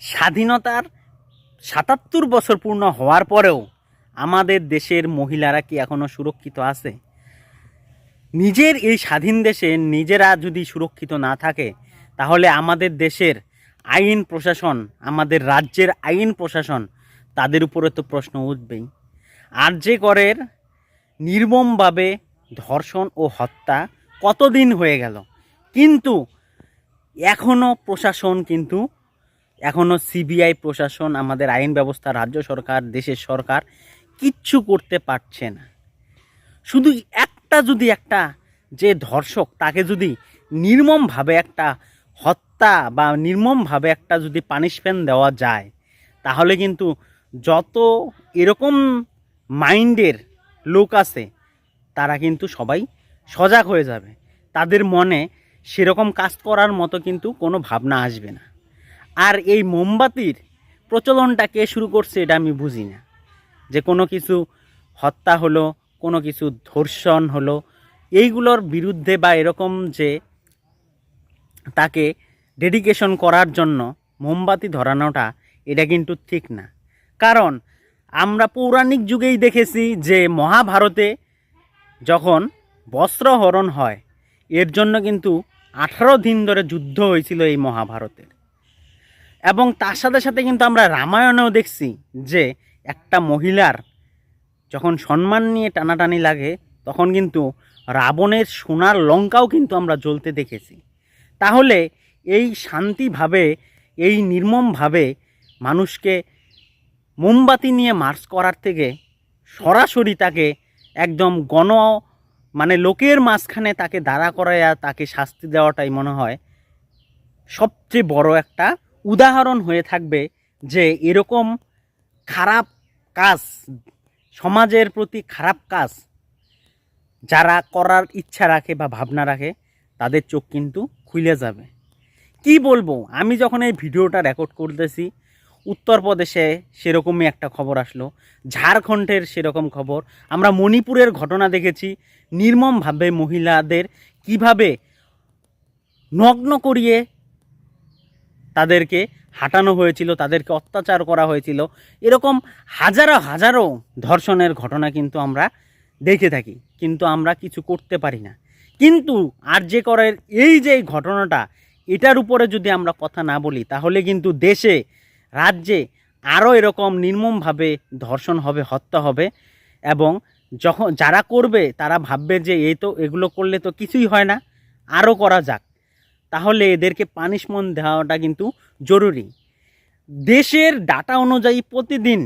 স্বাধীনতার সাতাত্তর বছর পূর্ণ হওয়ার পরেও আমাদের দেশের মহিলারা কি এখনও সুরক্ষিত আছে? নিজের এই স্বাধীন দেশে নিজেরা যদি সুরক্ষিত না থাকে, তাহলে আমাদের দেশের আইন প্রশাসন, আমাদের রাজ্যের আইন প্রশাসন তাদের উপরে তো প্রশ্ন উঠবেই। আর যে করের নির্মমভাবে ধর্ষণ ও হত্যা কতদিন হয়ে গেল? কিন্তু এখনও প্রশাসন কিন্তু এখনও সিবিআই প্রশাসন, আমাদের আইন ব্যবস্থা, রাজ্য সরকার, দেশের সরকার কিচ্ছু করতে পারছে না। শুধু একটা যদি একটা যে ধর্ষক, তাকে যদি নির্মমভাবে একটা হত্যা বা নির্মমভাবে একটা যদি পানিশমেন্ট দেওয়া যায়, তাহলে কিন্তু যত এরকম মাইন্ডের লোক আছে, তারা কিন্তু সবাই সজাগ হয়ে যাবে। তাদের মনে সেরকম কাজ করার মতো কিন্তু কোনো ভাবনা আসবে না। আর এই মোমবাতির প্রচলনটা কে শুরু করছে এটা আমি বুঝি না। যে কোনো কিছু হত্যা হলো, কোনো কিছু ধর্ষণ হলো, এইগুলোর বিরুদ্ধে বা এরকম যে তাকে ডেডিকেশন করার জন্য মোমবাতি ধরানোটা এটা কিন্তু ঠিক না। কারণ আমরা পৌরাণিক যুগেই দেখেছি যে মহাভারতে যখন বস্ত্রহরণ হয়, এর জন্য কিন্তু আঠারো দিন ধরে যুদ্ধ হয়েছিল এই মহাভারতের। এবং তার সাথে সাথে কিন্তু আমরা রামায়ণেও দেখছি যে একটা মহিলার যখন সম্মান নিয়ে টানাটানি লাগে, তখন কিন্তু রাবণের সোনার লঙ্কাও কিন্তু আমরা জ্বলতে দেখেছি। তাহলে এই শান্তিভাবে, এই নির্মমভাবে মানুষকে মোমবাতি নিয়ে মার্চ করার থেকে সরাসরি তাকে একদম গণ মানে লোকের মাঝখানে তাকে দাঁড়া করাইয়া তাকে শাস্তি দেওয়াটাই মনে হয় সবচেয়ে বড় একটা উদাহরণ হয়ে থাকবে যে এরকম খারাপ কাজ, সমাজের প্রতি খারাপ কাজ যারা করার ইচ্ছা রাখে বা ভাবনা রাখে, তাদের চোখ কিন্তু খুলে যাবে। কি বলব? আমি যখন এই ভিডিওটা রেকর্ড করতেছি, উত্তরপ্রদেশে সেরকমই একটা খবর আসলো। ঝাড়খণ্ডের সেরকম খবর। আমরা মণিপুরের ঘটনা দেখেছি। নির্মমভাবে মহিলাদের কীভাবে নগ্ন করিয়ে তাদেরকে হাঁটানো হয়েছিল, তাদেরকে অত্যাচার করা হয়েছিল। এরকম হাজারো হাজারো ধর্ষণের ঘটনা কিন্তু আমরা দেখে থাকি, কিন্তু আমরা কিছু করতে পারি না। কিন্তু আর যে করের এই যে ঘটনাটা, এটার উপরে যদি আমরা কথা না বলি, তাহলে কিন্তু দেশে, রাজ্যে আরও এরকম নির্মমভাবে ধর্ষণ হবে, হত্যা হবে এবং যখন যারা করবে, তারা ভাববে যে এই তো এগুলো করলে তো কিছুই হয় না। আরও করা যাক। তাহলে এদেরকে পানিশমেন্ট দেওয়াটা কিন্তু জরুরি। দেশের ডাটা অনুযায়ী প্রতিদিন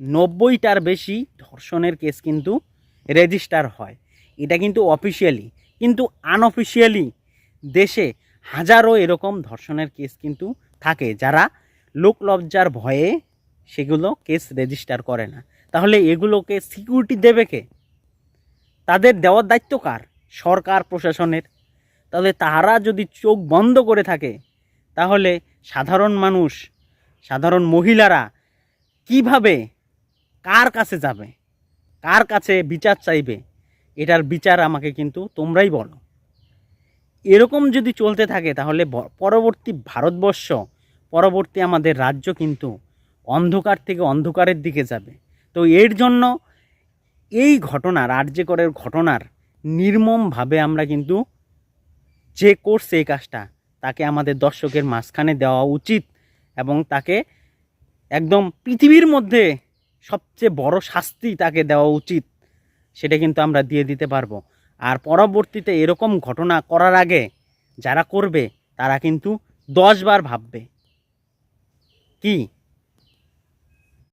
নব্বইটার বেশি ধর্ষণের কেস কিন্তু রেজিস্টার হয়। এটা কিন্তু অফিসিয়ালি কিন্তু আনঅফিসিয়ালি দেশে হাজারো এরকম ধর্ষণের কেস কিন্তু থাকে, যারা লোকলজ্জার ভয়ে সেগুলো কেস রেজিস্টার করে না। তাহলে এগুলোকে সিকিউরিটি দেবে কে? তাদের দেওয়ার দায়িত্ব কার? সরকার, প্রশাসনের। তাহলে তারা যদি চোখ বন্ধ করে থাকে, তাহলে সাধারণ মানুষ, সাধারণ মহিলারা কীভাবে কার কাছে যাবে? কার কাছে বিচার চাইবে? এটার বিচার আমাকে কিন্তু তোমরাই বলো। এরকম যদি চলতে থাকে, তাহলে পরবর্তী ভারতবর্ষ, পরবর্তী আমাদের রাজ্য কিন্তু অন্ধকার থেকে অন্ধকারের দিকে যাবে। তো এর জন্য এই ঘটনার, আর্যকরের ঘটনার নির্মমভাবে আমরা কিন্তু যে করছে এই কাজটা, তাকে আমাদের দর্শকের মাঝখানে দেওয়া উচিত এবং তাকে একদম পৃথিবীর মধ্যে সবচেয়ে বড় শাস্তি তাকে দেওয়া উচিত, সেটা কিন্তু আমরা দিয়ে দিতে পারব। আর পরবর্তীতে এরকম ঘটনা করার আগে যারা করবে, তারা কিন্তু দশবার ভাববে। কি?